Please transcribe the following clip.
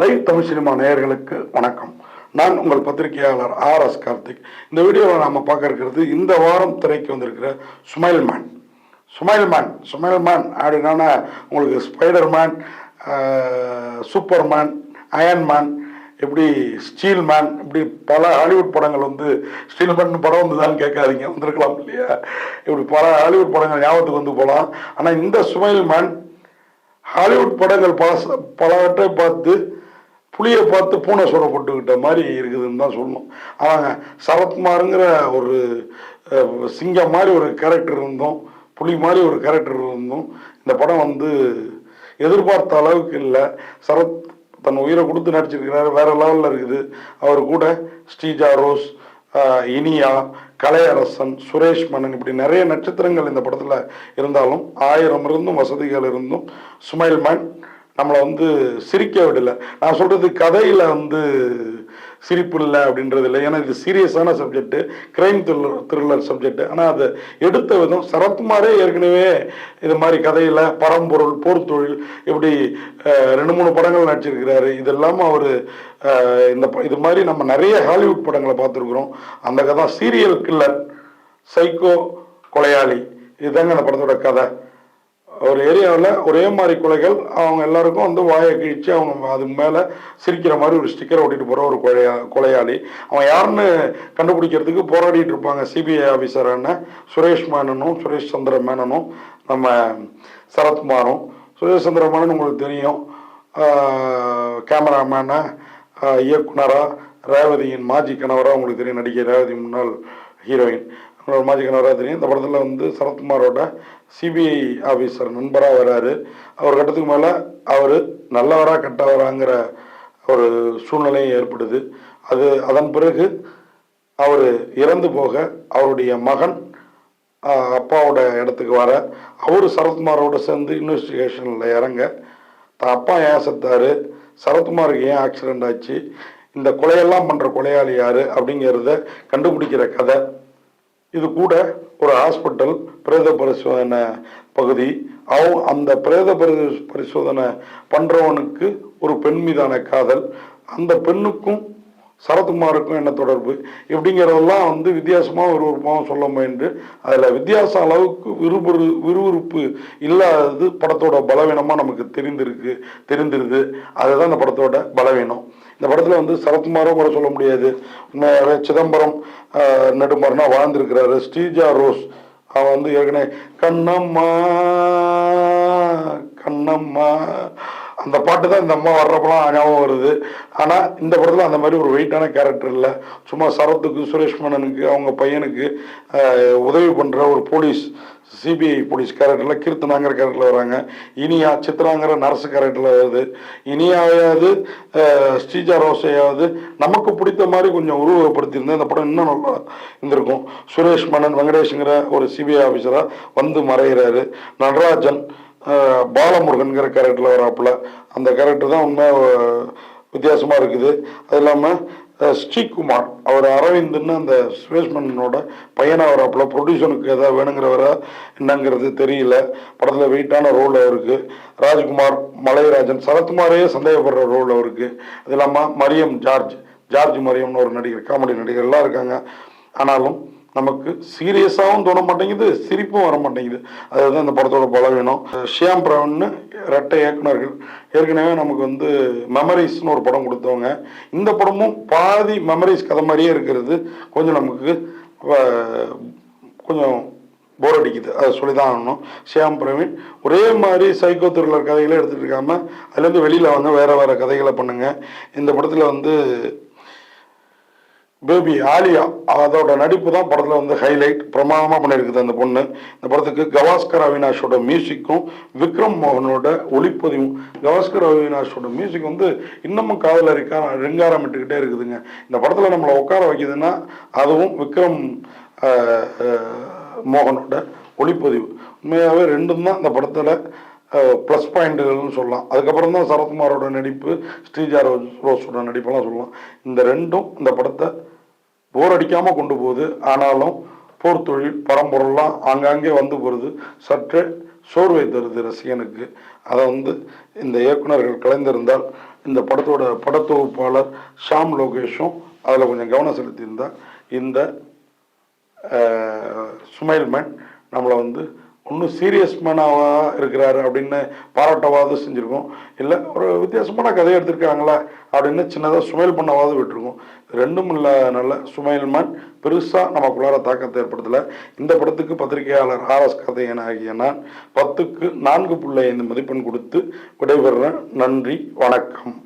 Live Tamil cinema நேயர்களுக்கு வணக்கம். நான் உங்கள் பத்திரிகையாளர் ஆர் எஸ் கார்த்திக். இந்த வீடியோவில் நாம் பார்க்க இருக்கிறது இந்த வாரம் திரைக்கு வந்திருக்கிற Smile Man Smile Man Smile Man அப்படின்னா உங்களுக்கு Spider Man Super Man Iron Man இப்படி ஸ்டீல் மேன் இப்படி பல ஹாலிவுட் படங்கள் வந்து ஸ்டீல் மேன் படம் வந்துதான்னு கேட்காதீங்க. வந்திருக்கலாம் இல்லையா? இப்படி பல ஹாலிவுட் படங்கள் ஞாபகத்துக்கு வந்து போகலாம். ஆனால் இந்த சுமைல் மேன் ஹாலிவுட் படங்கள் பல பலவற்றை பார்த்து புளியை பார்த்து பூனை சுரப்பட்டுக்கிட்ட மாதிரி இருக்குதுன்னு தான் சொல்லணும். அவங்க சரத்குமாருங்கிற ஒரு சிங்கம் மாதிரி ஒரு கேரக்டர் இருந்தோம். புலி மாதிரி ஒரு கேரக்டர் இருந்தோம். இந்த படம் வந்து எதிர்பார்த்த அளவுக்கு இல்லை. சரத் தன் உயிரை கொடுத்து நடிச்சிருக்கிறாரு. வேற லெவலில் இருக்குது. அவர் கூட ஸ்ரீஜா ரோஸ் இனியா கலையரசன் சுரேஷ் மன்னன் இப்படி நிறைய நட்சத்திரங்கள் இந்த படத்தில் இருந்தாலும் ஆயிரம் இருந்தும் வசதிகள் இருந்தும் ஸ்மைல் மேன் நம்மளை வந்து சிரிக்க விடல. நான் சொல்றது கதையில வந்து சிரிப்பு இல்லை அப்படின்றது இல்லை. ஏன்னா இது சீரியஸான subject crime thriller thriller subject ஆனால் அதை எடுத்த விதம் சரத்குமாரே ஏற்கனவே இது மாதிரி கதையில் பரம்பொருள் போர் தொழில் இப்படி ரெண்டு மூணு படங்கள் நடிச்சிருக்கிறாரு. இதெல்லாம் அவர் இந்த ப- இது மாதிரி நம்ம நிறைய ஹாலிவுட் படங்களை பார்த்துருக்குறோம். அந்த கதை சீரியல் கில்லர் சைக்கோ கொலையாளி இதுதாங்க அந்த படத்தோட கதை. ஒரு ஏரியாவில் ஒரே மாதிரி கொலைகள் அவங்க எல்லாருக்கும் வந்து வாயை கிழிச்சு அவங்க அது மேலே சிரிக்கிற மாதிரி ஒரு ஸ்டிக்கர் ஓட்டிட்டு போகிற ஒரு கொலையா கொலையாளி. அவன் யாருன்னு கண்டுபிடிக்கிறதுக்கு போராடிட்டு இருப்பாங்க. சிபிஐ ஆஃபீஸரான சுரேஷ் மேனனும் சுரேஷ் சந்திர மேனனும் நம்ம சரத்குமாரும். சுரேஷ் சந்திர மேனன் உங்களுக்கு தெரியும். கேமராமேனை இயக்குனராக ரேவதியின் மாஜி கணவராக உங்களுக்கு தெரியும். நடிகை ரேவதி முன்னாள் ஹீரோயின். அவங்களோட மாஜி தெரியும் இந்த படத்தில் வந்து சரத்குமாரோட சிபிஐ ஆஃபீஸர் நண்பராக வராரு. அவர் கட்டத்துக்கு மேலே அவர் நல்லவரா கெட்டவராங்கிற ஒரு சூழ்நிலையும் ஏற்படுது. அது அதன் பிறகு அவர் இறந்து போக அவருடைய மகன் அப்பாவோட இடத்துக்கு வர அவர் சரத்குமாரோட சேர்ந்து இன்வெஸ்டிகேஷனில் இறங்க. தான் அப்பா ஏன் செத்தார்? சரத்குமாருக்கு ஏன் ஆக்சிடென்ட் ஆச்சு? இந்த கொலையெல்லாம் பண்ணுற கொலையாளி யார்? அப்படிங்கிறத கண்டுபிடிக்கிற கதை. இது கூட ஒரு ஹாஸ்பிட்டல் பிரேத பரிசோதனை பகுதி. அவங்க அந்த பிரேத பரி பரிசோதனை பண்ணுறவனுக்கு ஒரு பெண் மீதான காதல். அந்த பெண்ணுக்கும் சரத்குமாருக்கும் என்ன தொடர்பு? இப்படிங்கிறதெல்லாம் வந்து வித்தியாசமாக விறுவிறுப்பாகவும் சொல்ல முயன்று அதில் வித்தியாச அளவுக்கு விறுவிறு விறுவிறுப்பு இல்லாதது படத்தோட பலவீனமாக நமக்கு தெரிந்திருக்கு தெரிந்திருது. அதுதான் இந்த படத்தோட பலவீனம். இந்த படத்தில் வந்து சரத்குமாரும் கூட சொல்ல முடியாது. உண்மையாகவே சிதம்பரம் நெடுமாறுனா வாழ்ந்திருக்கிறாரு. ஸ்ரீஜா ரோஸ் அவன் வந்து ஏற்கனவே கண்ணம்மா கண்ணம்மா அந்த பாட்டு தான் இந்த அம்மா வர்றப்பெல்லாம் ஞாபகம் வருது. ஆனால் இந்த படத்தில் அந்த மாதிரி ஒரு வெயிட்டான கேரக்டர் இல்லை. சும்மா சரத்துக்கு சுரேஷ் மேனனுக்கு அவங்க பையனுக்கு உதவி பண்ணுற ஒரு போலீஸ் சிபிஐ போலீஸ் கேரக்டரில் கீர்த்தனாங்கிற கேரக்டரில் வராங்க. இனியா சித்ராங்கிற நர்ஸ் கேரக்டரில் வருது. இனியாவது ஸ்ரீஜா ரோசையாவது நமக்கு பிடித்த மாதிரி கொஞ்சம் உருவகப்படுத்தியிருந்தா இந்த படம் இன்னும் நல்லா இருந்திருக்கும். சுரேஷ் மன்னன் வெங்கடேஷ்ங்கிற ஒரு சிபிஐ ஆஃபீஸராக வந்து மறைகிறாரு நடராஜன் பாலமுருகன்கிற கேரக்டரில் வராப்புல. அந்த கேரக்டர் தான் உண்மை வித்தியாசமாக இருக்குது. அது இல்லாமல் ஸ்ரீகுமார் அவர் அரவிந்துன்னு அந்த ஸ்பேஸ்மேனோட பையனாக வராப்புல. ப்ரொடியூசனுக்கு எதாவது வேணுங்கிறவரா என்னங்கிறது தெரியல. படத்தில் வெயிட்டான ரோல் அவருக்கு. ராஜ்குமார் மலைராஜன் சரத்குமாரே சந்தேகப்படுற ரோல் அவருக்கு. அது இல்லாமல் மரியம் ஜார்ஜ் ஜார்ஜ் மரியம்னு ஒரு நடிகர் காமெடி நடிகர் எல்லாம் இருக்காங்க. ஆனாலும் நமக்கு சீரியஸாகவும் தோண மாட்டேங்குது சிரிப்பும் வர மாட்டேங்குது. அதுதான் இந்த படத்தோட பலவீனம். ஷியாம் பிரவன்னு ரெட்டை இயக்குனர்கள் ஏற்கனவே நமக்கு வந்து மெமரிஸ்னு ஒரு படம் கொடுத்தவங்க. இந்த படமும் பாதி மெமரிஸ் கதை மாதிரியே இருக்கிறது. கொஞ்சம் நமக்கு கொஞ்சம் போர் அடிக்குது. அதை சொல்லி தான் ஆகணும். ஷியாம் பிரவீன் ஒரே மாதிரி சைக்கோ த்ரில்லர் கதைகளே எடுத்துகிட்டு இருக்காமல் அதுலேருந்து வெளியில் வந்து வேறு வேறு கதைகளை பண்ணுங்கள் இந்த படத்தில் வந்து பேபி ஆலியா அதோட நடிப்பு தான் படத்தில் வந்து ஹைலைட் பிரமாதமாக பண்ணியிருக்குது அந்த பொண்ணு. இந்த படத்துக்கு கவாஸ்கர் அவினாஷோட மியூசிக்கும் விக்ரம் மோகனோட ஒளிப்பதிவும் கவாஸ்கர் அவினாஷோட மியூசிக் வந்து இன்னமும் காதல் இருக்கா ரிங்காரமிட்டுக்கிட்டே இருக்குதுங்க. இந்த படத்தில் நம்மளை உட்கார வைக்குதுன்னா அதுவும் விக்ரம் மோகனோட ஒளிப்பதிவு. உண்மையாகவே ரெண்டும் தான் இந்த படத்தில் ப்ளஸ் பாயிண்ட்டுகள்னு சொல்லலாம். அதுக்கப்புறம் தான் சரத்குமாரோட நடிப்பு ஸ்ரீஜா ரோஸ் ரோஸோட நடிப்பெல்லாம் சொல்லலாம். இந்த ரெண்டும் இந்த படத்தை போர் அடிக்காமல் கொண்டு போகுது. ஆனாலும் போர் தொழில் பரம்பொருள்லாம் ஆங்காங்கே வந்து போகிறது சற்றே சோர்வை தருது ரசிகனுக்கு. அதை வந்து இந்த இயக்குனர்கள் கலைந்திருந்தால் இந்த படத்தோட படத்தொகுப்பாளர் ஷாம் லோகேஷும் அதில் கொஞ்சம் கவனம் செலுத்தியிருந்தால் இந்த சுமைல்மேன் நம்மளை வந்து ஒன்றும் சீரியஸ் மேனாவா இருக்கிறாரு அப்படின்னு பாராட்டவாவது செஞ்சுருக்கோம். இல்லை ஒரு வித்தியாசமான கதையை எடுத்திருக்காங்களா அப்படின்னு சின்னதாக சுமைல் பண்ணவாவது விட்டுருக்கோம். ரெண்டும் இல்லை நல்ல சுமையல் மேன் பெருசாக நமக்குள்ளார தாக்கத்தை ஏற்படுத்தலை. இந்த படத்துக்கு பத்திரிகையாளர் ஆர்எஸ் கதையன் ஆகிய நான் பத்துக்கு நான்கு புள்ளை ஐந்து மதிப்பெண் கொடுத்து விடைபெறுறேன் நன்றி வணக்கம்.